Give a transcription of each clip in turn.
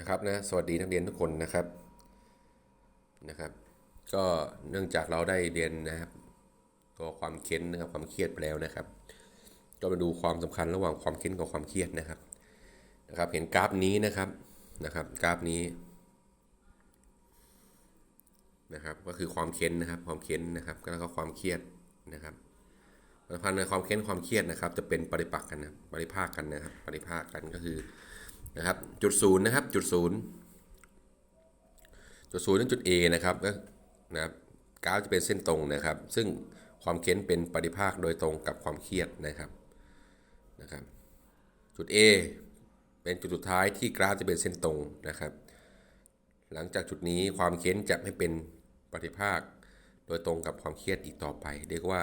นะครับนะสวัสดีนักเรียนทุกคนนะครับนะครับ ก็เนื่องจากเราได้เรียนนะครับตัวความเค้นนะครับความเครียดไปแล้วนะครับ ก็มาดูความสำคัญระหว่างความเค้นกับความเครียดนะครับนะครับ เห็นกราฟนี้นะครับนะครับ กราฟนี้นะครับก็คือความเค้นนะครับความเค้นนะครับแล้วก็ความเครียดนะครับสัมพันธ์ในความเค้นความเครียดนะครับ จะเป็นปริปักษ์กันนะปริภาคกันนะครับ ปริภาคกันก็คือ นะครับจุดศูนย์นะครับจุดศูนย์จุดศูนย์ถึงจุด A นะครับก็นะครับกราฟจะเป็นเส้นตรงนะครับ ซึ่งความเค้นเป็นปริภาคโดยตรงกับความเครียดนะครับนะครับ จุด A เป็นจุดสุดท้ายที่กราฟจะเป็นเส้นตรงนะครับ หลังจากจุดนี้ความเค้นจะไม่เป็นปฏิภาค โดยตรงกับความเครียดอีกต่อไป เรียกว่า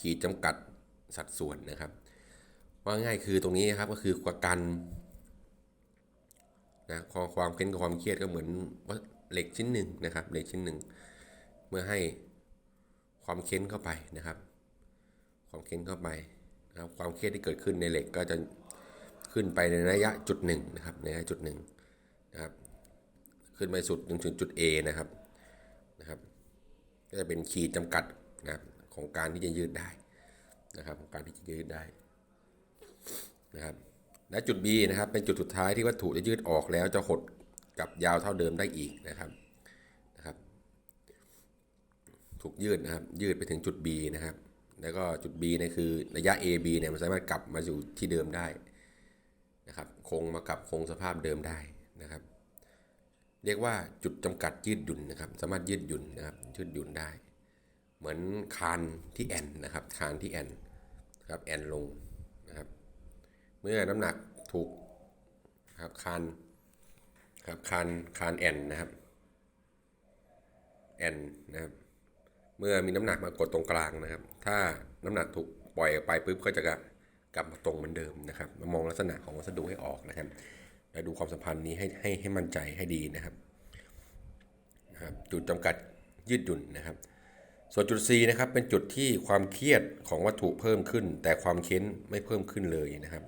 ขีดจำกัดสัดส่วนนะครับ ว่าง่ายคือตรงนี้นะครับก็คือการ นะความเค้นกับความเครียดก็เหมือนว่าเหล็กชิ้นหนึ่งนะครับเหล็กชิ้นหนึ่งเมื่อให้ความเค้นเข้าไปนะครับ ความเค้นเข้าไปนะครับความเครียดที่เกิดขึ้นในเหล็กก็จะขึ้นไปในระยะจุดหนึ่งนะครับในระยะจุดหนึ่งนะครับขึ้นไปสุดจนถึงจุด A นะครับนะครับ ก็จะเป็นขีดจำกัดนะครับของการที่จะยืดได้นะครับของการที่จะยืดได้นะครับ และจุด B นะครับเป็นจุดสุดท้ายที่วัตถุจะยืดออกแล้วจะหดกับยาวเท่าเดิมได้อีกนะครับนะครับ ถูกยืดนะครับ ยืดไปถึงจุด B นะครับ แล้วก็จุด B เนี่ยคือระยะ AB เนี่ยมันสามารถกลับมาอยู่ที่เดิมได้นะครับ คงมากลับคงสภาพเดิมได้นะครับ เรียกว่าจุดจำกัดยืดหยุ่นนะครับ สามารถยืดหยุ่นนะครับยืดหยุ่นได้ เหมือนคานที่แอนนะครับคานที่แอนครับแอนลง เมื่อน้ำหนักถูกครับคานครับคานคานแอนนะครับแอนนะครับเมื่อมีน้ำหนักมากดตรงกลางนะครับ ถ้าน้ำหนักถูกปล่อยออกไปปุ๊บก็จะกลับมาตรงเหมือนเดิมนะครับมามองลักษณะของวัสดุให้ออกนะครับ และดูความสัมพันธ์นี้ให้ให้ให้มั่นใจให้ดีนะครับนะครับ จุดจำกัดยืดหยุ่นนะครับ ส่วนจุด C นะครับเป็นจุดที่ความเครียดของวัตถุเพิ่มขึ้น แต่ความเค้นไม่เพิ่มขึ้นเลยนะครับ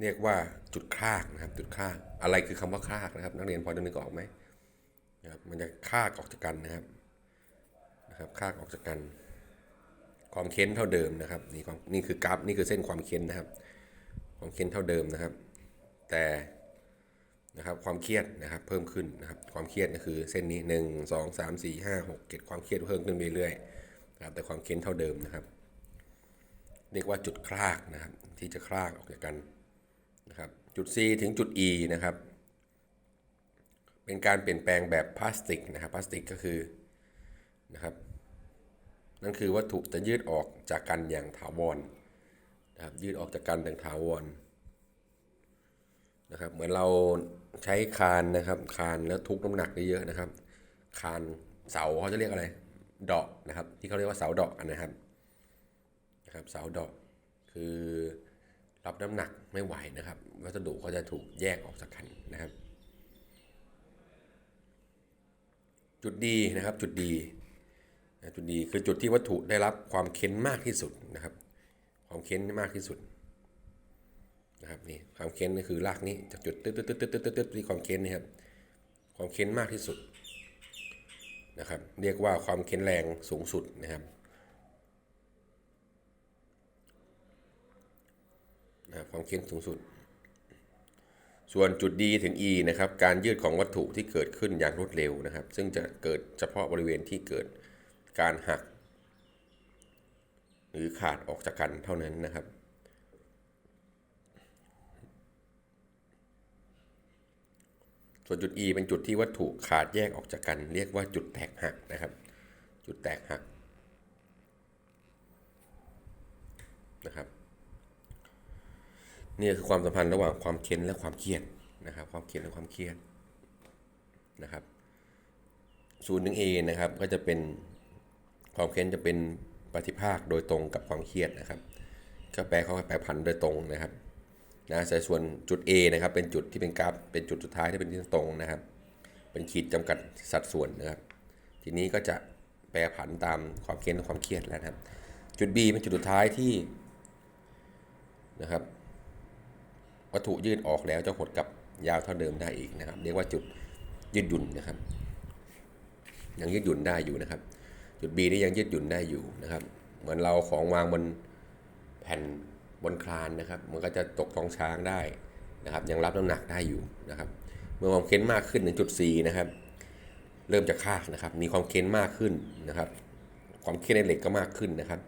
เรียกว่าจุดคลากนะครับ จุดคลากอะไรคือคำว่าคลากนะครับ นักเรียนพอจะนึกออกไหมนะครับมันจะคลากออกจากกันนะครับนะครับคลากออกจากกัน ความเค้นเท่าเดิมนะครับนี่ความนี่คือกราฟนี่คือเส้นความเค้นนะครับ ความเค้นเท่าเดิมนะครับ แต่นะครับความเครียดนะครับเพิ่มขึ้นนะครับความเครียดก็คือเส้นนี้ 1 2 3 4 5 6 7ความเครียดเพิ่มขึ้นเรื่อยๆนะครับแต่ความเค้นเท่าเดิมนะครับ เรียกว่าจุดคลากนะครับที่จะคลากออกจากกัน นะครับจุด C ถึงจุด E นะครับ เป็นการเปลี่ยนแปลงแบบพลาสติกนะครับพลาสติกก็คือนะครับนั่นคือวัตถุจะยืดออกจากกันอย่างถาวรนะครับยืดออกจากกันอย่างถาวรนะครับเหมือนเราใช้คานนะครับคานแล้วทุกน้ำหนักเยอะๆนะครับ คานเสาเขาจะเรียกอะไรเดาะนะครับ ที่เขาเรียกว่าเสาเดาะนะครับนะครับ เสาเดาะคือ รับน้ำหนักไม่ไหวนะครับ วัสดุเขาจะถูกแยกออกจากกันนะครับ จุดดีนะครับจุดดีจุดดีคือจุดที่วัตถุได้รับความเค้นมากที่สุดนะครับ ความเค้นมากที่สุดนะครับนี่ความเค้นก็คือรากนี้จากจุดตึ๊ดตึ๊ดตึ๊ดตึ๊ดตึ๊ดตึ๊ดที่ความเค้นนี่ครับ ความเค้นมากที่สุดนะครับ เรียกว่าความเค้นแรงสูงสุดนะครับ นะความเค้นสูงสุด ส่วนจุดดีถึง E นะครับ การยืดของวัตถุที่เกิดขึ้นอย่างรวดเร็วนะครับ ซึ่งจะเกิดเฉพาะบริเวณที่เกิดการหัก หรือขาดออกจากกันเท่านั้นนะครับส่วนจุด E เป็นจุดที่วัตถุขาดแยกออกจากกัน เรียกว่าจุดแตกหักนะครับ จุดแตกหักนะครับ นี่คือความสัมพันธ์ระหว่างความเค้นและความเครียดนะครับ ความเค้นและความเครียดนะครับศูนย์ถึง A นะครับก็จะเป็นความเค้นจะเป็นปฏิภาคโดยตรงกับความเครียดนะครับก็แปลเขาแปลพันโดยตรงนะครับนะแต่ส่วนจุด A นะครับเป็นจุดที่เป็นกราฟเป็นจุดสุดท้ายที่เป็นที่ตรงนะครับ เป็นขีดจำกัดสัดส่วนนะครับ ทีนี้ก็จะแปรผันตามความเค้นและความเครียดแล้วนะครับ จุด B เป็นจุดสุดท้ายที่นะครับ วัตถุยืดออกแล้วจะหดกลับยาวเท่าเดิมได้อีกนะครับ เรียกว่าจุดยืดหยุ่นนะครับ ยังยืดหยุ่นได้อยู่นะครับ จุด B นี่ยังยืดหยุ่นได้อยู่นะครับ เหมือนเราของวางบนแผ่นบนคลานนะครับ มันก็จะตกท้องช้างได้นะครับ ยังรับน้ำหนักได้อยู่นะครับ เมื่อความเค้นมากขึ้นถึงจุด C นะครับ เริ่มจะคากนะครับ มีความเค้นมากขึ้นนะครับ ความเค้นในเหล็กก็มากขึ้นนะครับ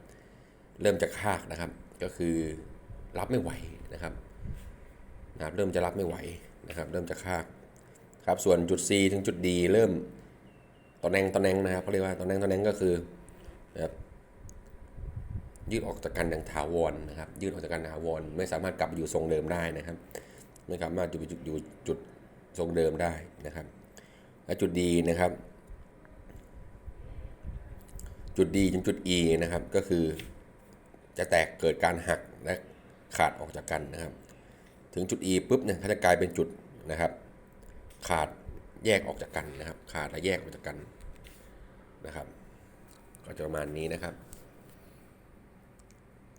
เริ่มจะคากนะครับ ก็คือรับไม่ไหวนะครับ นะครับเริ่มจะรับไม่ไหวนะครับ เริ่มจะคากครับส่วนจุด C ถึงจุด D เริ่มตอนแนงตอนแนงนะครับเขาเรียกว่าตอนแนงตอนแนงก็คือนะครับยืดออกจากกันอย่างถาวรนะครับ ยืดออกจากกันถาวรไม่สามารถกลับไปอยู่ทรงเดิมได้นะครับ ไม่สามารถอยู่อยู่จุดทรงเดิมได้นะครับ และจุด D นะครับ จุด D จนจุด E นะครับก็คือจะแตกเกิดการหักและขาดออกจากกันนะครับ ถึงจุด E ปุ๊บเนี่ยเขาจะกลายเป็นจุดนะครับ ขาดแยกออกจากกันนะครับ ขาดและแยกออกจากกันนะครับ ก็จะประมาณนี้นะครับ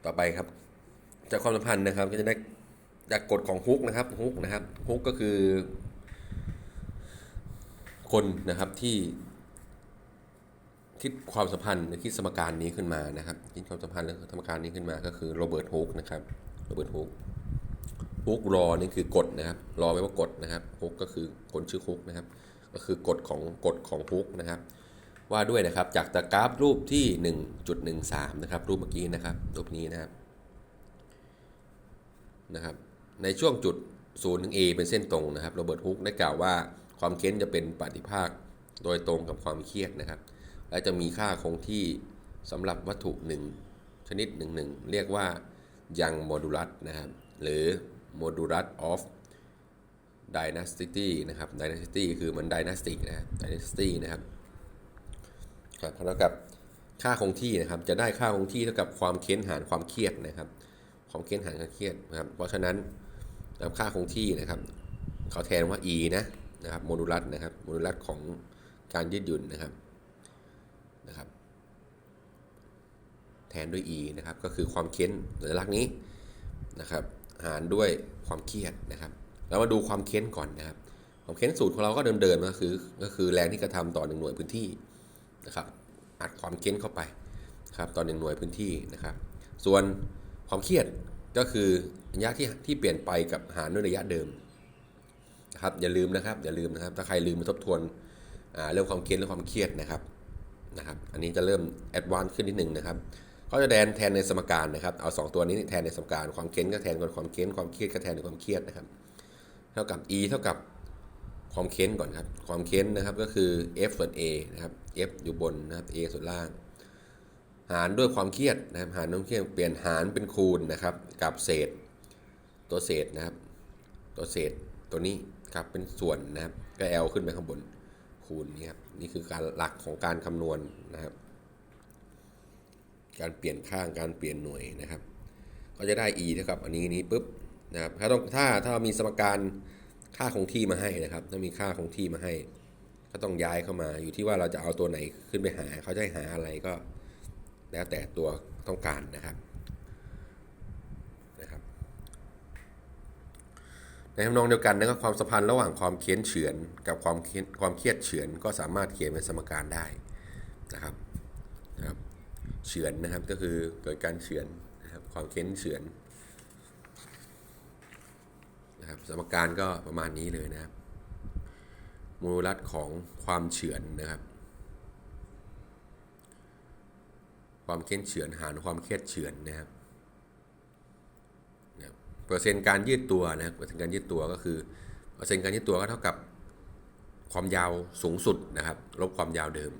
ต่อไปครับจากความสัมพันธ์นะครับก็จะได้จากกฎของฮุกนะครับฮุกนะครับฮุกก็คือ คนนะครับที่คิดความสัมพันธ์คิดสมการนี้ขึ้นมานะครับคิดความสัมพันธ์และสมการนี้ขึ้นมาก็คือโรเบิร์ตฮุกนะครับโรเบิร์ตฮุก ฮุกรอนี่คือกฎนะครับ รอไว้ว่ากฎนะครับฮุกก็คือคนชื่อฮุกนะครับ ก็คือกฎของกฎของฮุกนะครับ ว่าด้วยนะครับจากตะกราฟรูปที่ 1.13 นะครับ รูปเมื่อกี้นะครับ รูปนี้นะครับนะครับ ในช่วงจุด0ถึง A เป็นเส้นตรงนะครับโรเบิร์ตฮุกได้กล่าวว่าความเค้นจะเป็นปฏิภาคโดยตรงกับความเครียดนะครับ และจะมีค่าคงที่สำหรับวัตถุ1ชนิดหนึ่งหนึ่งเรียกว่ายังโมดูลัสนะครับ หรือ โมดูลัส of dynasty นะครับ dynasty คือเหมือน dynastic นะครับ dynasty นะครับครับเท่ากับค่าคงที่นะครับ จะได้ค่าคงที่เท่ากับความเค้นหารความเครียดนะครับ ความเค้นหารความเครียดนะครับ เพราะฉะนั้นค่าคงที่นะครับ เขาแทนว่า e นะนะครับโมดูลัสนะครับโมดูลัสของการยืดหยุ่นนะครับนะครับ แทนด้วย e นะครับ ก็คือความเค้นสัญลักษณ์นี้นะครับ หารด้วยความเครียดนะครับ เรามาดูความเค้นก่อนนะครับ ความเค้นสูตรของเราก็เดิมๆก็คือก็คือแรงที่กระทำต่อหนึ่งหน่วยพื้นที่นะครับอัดความเค้นเข้าไปครับต่อหนึ่งหน่วยพื้นที่นะครับ ส่วนความเครียดก็คือระยะที่ที่เปลี่ยนไปกับหารด้วยระยะเดิมนะครับอย่าลืมนะครับอย่าลืมนะครับ ถ้าใครลืมมาทบทวนเรื่องความเค้นและความเครียดนะครับนะครับ อันนี้จะเริ่มแอดวานซ์ขึ้นนิดหนึ่งนะครับ เขาจะแทนแทนในสมการนะครับ เอา 2 ตัวนี้แทนในสมการ ความเค้นก็แทนกับความเค้น ความเครียดก็แทนกับความเครียดนะครับ เท่ากับ e เท่ากับความเค้นก่อนครับ ความเค้นนะครับก็คือ f ส่วน a นะครับ f อยู่บนนะครับ a ส่วนล่าง หารด้วยความเครียดนะครับ หารด้วยความเครียดเปลี่ยนหารเป็นคูณนะครับ กับเศษ ตัวเศษนะครับ ตัวเศษตัวนี้ครับเป็นส่วนนะครับ ก็ l ขึ้นไปข้างบนคูณนี่ครับ นี่คือการหลักของการคำนวณนะครับ การเปลี่ยนข้างการเปลี่ยนหน่วยนะครับ ก็จะได้ e เท่ากับอันนี้นี้ปุ๊บนะครับถ้าต้องถ้าถ้ามีสมการค่าคงที่มาให้นะครับ ถ้ามีค่าคงที่มาให้ ก็ต้องย้ายเข้ามาอยู่ที่ว่าเราจะเอาตัวไหนขึ้นไปหา เขาจะหาอะไรก็ แล้วแต่ตัวต้องการนะครับนะครับ ในทำนองเดียวกันนะครับความสัมพันธ์ระหว่างความเคียนเฉือน กับความความเครียดเฉือนก็สามารถเขียนเป็นสมการได้นะครับ เฉือนนะครับก็คือเกิดการเฉือนนะครับความเค้นเฉือนนะครับสมการก็ประมาณนี้เลยนะครับโมดูลัสของความเฉือนนะครับ ความเค้นเฉือนหารความเครียดเฉือนนะครับเปอร์เซ็นต์การยืดตัวนะเปอร์เซ็นต์การยืดตัวก็คือเปอร์เซ็นต์การยืดตัวก็เท่ากับความยาวสูงสุดนะครับ ลบความยาวเดิม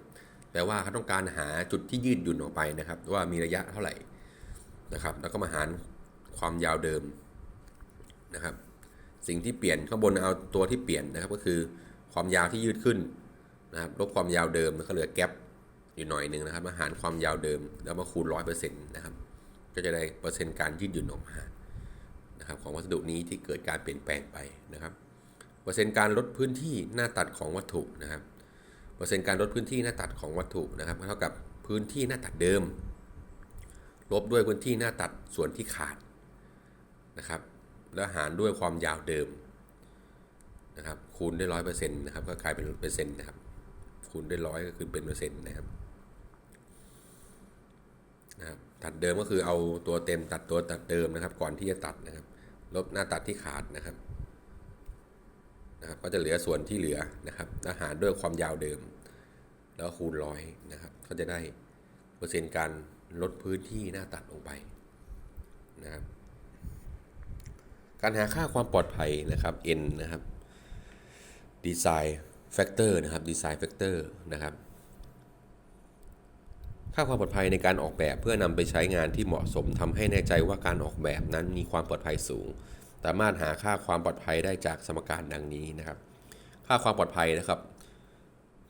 แปลว่าเขาต้องการหาจุดที่ยืดหยุ่นออกไปนะครับ ว่ามีระยะเท่าไหร่นะครับ แล้วก็มาหารความยาวเดิมนะครับ สิ่งที่เปลี่ยนข้างบนเอาตัวที่เปลี่ยนนะครับ ก็คือความยาวที่ยืดขึ้นนะครับลบความยาวเดิมแล้วก็เหลือแกลบอยู่หน่อยหนึ่งนะครับ มาหารความยาวเดิมแล้วมาคูณร้อยเปอร์เซ็นต์นะครับ ก็จะได้เปอร์เซ็นต์การยืดหยุ่นออกมานะครับของวัสดุนี้ที่เกิดการเปลี่ยนแปลงไปนะครับ เปอร์เซ็นต์การลดพื้นที่หน้าตัดของวัตถุนะครับ เปอร์เซ็นต์การลดพื้นที่หน้าตัดของวัตถุนะครับเท่ากับพื้นที่หน้าตัดเดิม ลบด้วยพื้นที่หน้าตัดส่วนที่ขาดนะครับ แล้วหารด้วยความยาวเดิมนะครับ คูณด้วยร้อยเปอร์เซ็นต์นะครับ ก็กลายเป็นเปอร์เซ็นต์นะครับ คูณด้วยร้อยก็คือเป็นเปอร์เซ็นต์นะครับนะครับ ตัดเดิมก็คือเอาตัวเต็มตัดตัวตัดเดิมนะครับ ก่อนที่จะตัดนะครับ ลบหน้าตัดที่ขาดนะครับ นะครับก็จะเหลือส่วนที่เหลือนะครับแล้วหารด้วยความยาวเดิม แล้วคูณร้อยนะครับ ก็จะได้เปอร์เซ็นต์การลดพื้นที่หน้าตัดลงไปนะครับการหาค่าความปลอดภัยนะครับ N นะครับ Design Factor นะครับ Design Factor นะครับ ค่าความปลอดภัยในการออกแบบเพื่อนำไปใช้งานที่เหมาะสมทำให้แน่ใจว่าการออกแบบนั้นมีความปลอดภัยสูง สามารถหาค่าความปลอดภัยได้จากสมการดังนี้นะครับ ค่าความปลอดภัยนะครับ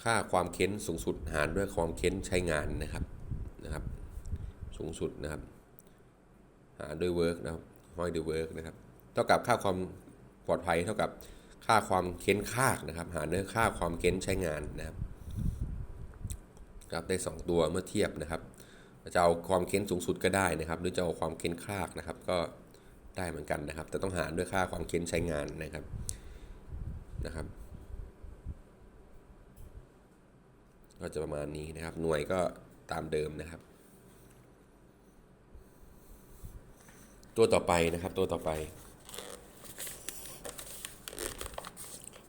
ค่าความเค้นสูงสุดหารด้วยความเค้นใช้งานนะครับนะครับ สูงสุดนะครับ หารด้วย work นะครับห้อยด้วย work นะครับ เท่ากับค่าความปลอดภัยเท่ากับค่าความเค้นคากนะครับ หารด้วยค่าความเค้นใช้งานนะครับครับได้ 2 ตัวเมื่อเทียบนะครับจะเอาความเค้นสูงสุดก็ได้นะครับ หรือจะเอาความเค้นคากนะครับ ก็ ได้เหมือนกันนะครับ แต่ต้องหารด้วยค่าความเค้นใช้งานนะครับนะครับ ก็จะประมาณนี้นะครับ หน่วยก็ตามเดิมนะครับ ตัวต่อไปนะครับตัวต่อไป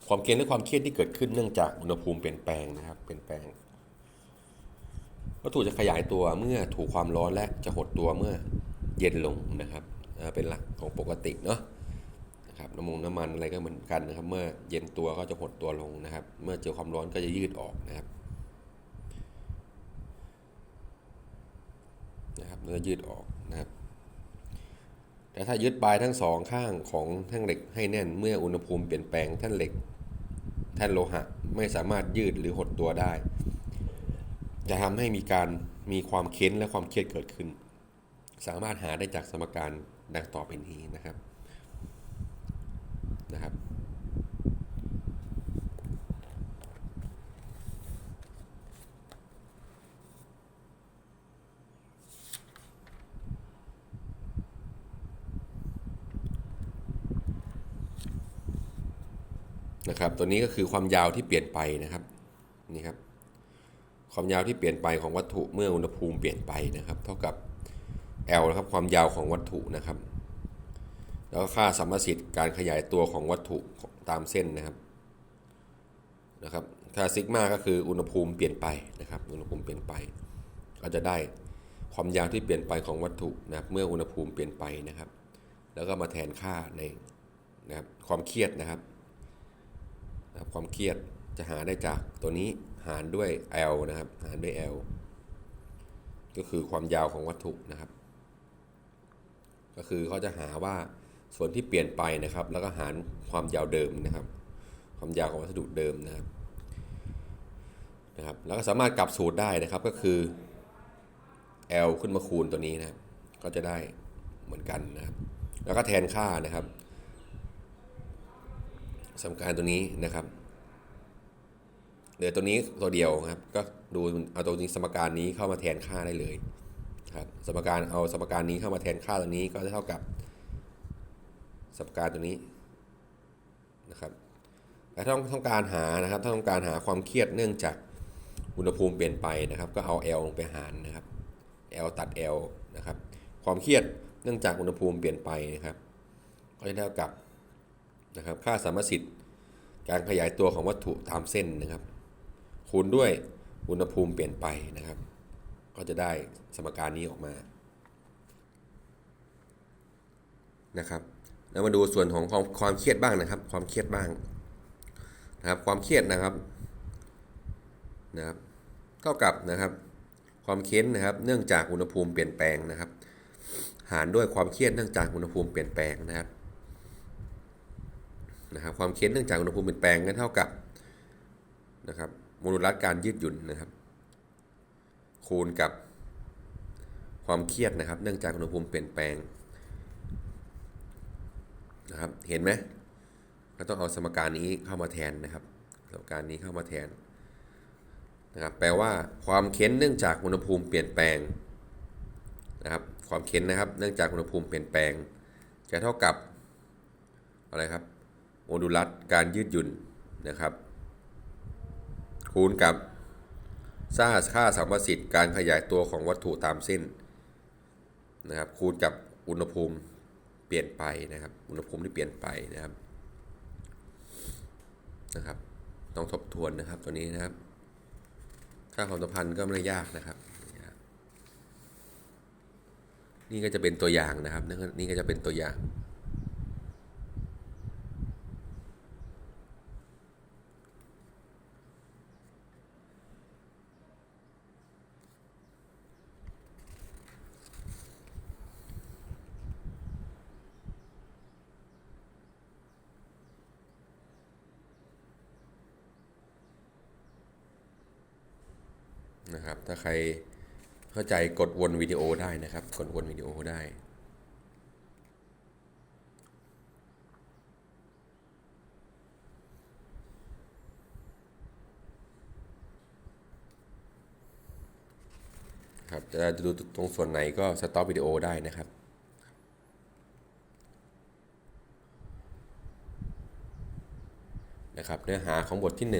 ความเกณฑ์และความเครียดที่เกิดขึ้นเนื่องจากอุณหภูมิเปลี่ยนแปลงนะครับ เปลี่ยนแปลงวัตถุจะขยายตัวเมื่อถูกความร้อนและจะหดตัวเมื่อเย็นลงนะครับ เป็นหลักของปกติเนาะนะครับน้ำมันน้ำมันอะไรก็เหมือนกันนะครับ เมื่อเย็นตัวก็จะหดตัวลงนะครับ เมื่อเจอความร้อนก็จะยืดออกนะครับนะครับเมื่อยืดออกนะครับ แต่ถ้ายึดปลายทั้งสองข้างของแท่งเหล็กให้แน่นเมื่ออุณหภูมิเปลี่ยนแปลงแท่นเหล็กแท่นโลหะไม่สามารถยืดหรือหดตัวได้ จะทำให้มีการมีความเค้นและความเครียดเกิดขึ้น สามารถหาได้จากสมการ ดังต่อไปนี้นะครับนะครับ นะครับ ตัวนี้ก็คือความยาวที่เปลี่ยนไปนะครับนี่ครับความยาวที่เปลี่ยนไปของวัตถุเมื่ออุณหภูมิเปลี่ยนไปนะครับ เท่ากับ L นะครับความยาวของวัตถุนะครับ แล้วก็ค่าสัมประสิทธิ์การขยายตัวของวัตถุตามเส้นนะครับนะครับถ้าซิกมาก็คืออุณหภูมิเปลี่ยนไปนะครับ อุณหภูมิเปลี่ยนไป ก็จะได้ความยาวที่เปลี่ยนไปของวัตถุนะครับเมื่ออุณหภูมิเปลี่ยนไปนะครับ แล้วก็มาแทนค่าในนะครับความเครียดนะครับนะครับ ความเครียดจะหาได้จากตัวนี้หารด้วย L นะครับ หารด้วย L ก็คือความยาวของวัตถุนะครับ ก็คือเขาจะหาว่าส่วนที่เปลี่ยนไปนะครับ แล้วก็หารความยาวเดิมนะครับ ความยาวของวัสดุเดิมนะครับนะครับ แล้วก็สามารถกลับสูตรได้นะครับก็คือ L ขึ้นมาคูณตัวนี้นะครับก็จะได้เหมือนกันนะครับ แล้วก็แทนค่านะครับสมการตัวนี้นะครับเหลือตัวนี้ตัวเดียวครับ ก็ดูเอาตัวนี้สมการนี้เข้ามาแทนค่าได้เลย สมการเอาสมการนี้เข้ามาแทนค่าตัวนี้ก็จะเท่ากับสมการตัวนี้นะครับแต่ถ้าต้องการหานะครับถ้าต้องการหาความเครียดเนื่องจากอุณหภูมิเปลี่ยนไปนะครับ ก็เอา L ลงไปหารนะครับ L ตัด L นะครับความเครียดเนื่องจากอุณหภูมิเปลี่ยนไปนะครับก็จะเท่ากับนะครับค่าสามสิทธิ์การขยายตัวของวัตถุตามเส้นนะครับ คูณด้วยอุณหภูมิเปลี่ยนไปนะครับ ก็จะได้สมการนี้ออกมานะครับแล้วมาดูส่วนของความความเครียดบ้างนะครับ ความเครียดบ้างนะครับ ความเครียดนะครับนะครับเท่ากับนะครับ ความเค้นนะครับ เนื่องจากอุณหภูมิเปลี่ยนแปลงนะครับ หารด้วยความเครียดเนื่องจากอุณหภูมิเปลี่ยนแปลงนะครับนะครับ ความเค้นเนื่องจากอุณหภูมิเปลี่ยนแปลงก็เท่ากับนะครับโมดูลัสการยืดหยุ่นนะครับ คูณกับความเครียดนะครับ เนื่องจากอุณหภูมิเปลี่ยนแปลงนะครับ เห็นไหมเราต้องเอาสมการนี้เข้ามาแทนนะครับ สมการนี้เข้ามาแทนนะครับ แปลว่าความเค้นเนื่องจากอุณหภูมิเปลี่ยนแปลงนะครับ ความเค้นนะครับ เนื่องจากอุณหภูมิเปลี่ยนแปลง จะเท่ากับอะไรครับ โมดูลัสการยืดหยุ่นนะครับ คูณกับ ซ่าค่าสัมประสิทธิ์การขยายตัวของวัตถุตามเส้นนะครับคูณกับอุณหภูมิเปลี่ยนไปนะครับ อุณหภูมิที่เปลี่ยนไปนะครับนะครับ ต้องทบทวนนะครับตัวนี้นะครับ ค่าความสัมพันธ์ก็ไม่ยากนะครับ นี่ก็จะเป็นตัวอย่างนะครับ นี่ก็จะเป็นตัวอย่าง นะครับ ถ้าใครเข้าใจกดวนวิดีโอได้นะครับ กดวนวิดีโอได้ครับจะดูตรงส่วนไหนก็สต็อปวิดีโอได้นะครับ นะครับ เนื้อหาของบทที่1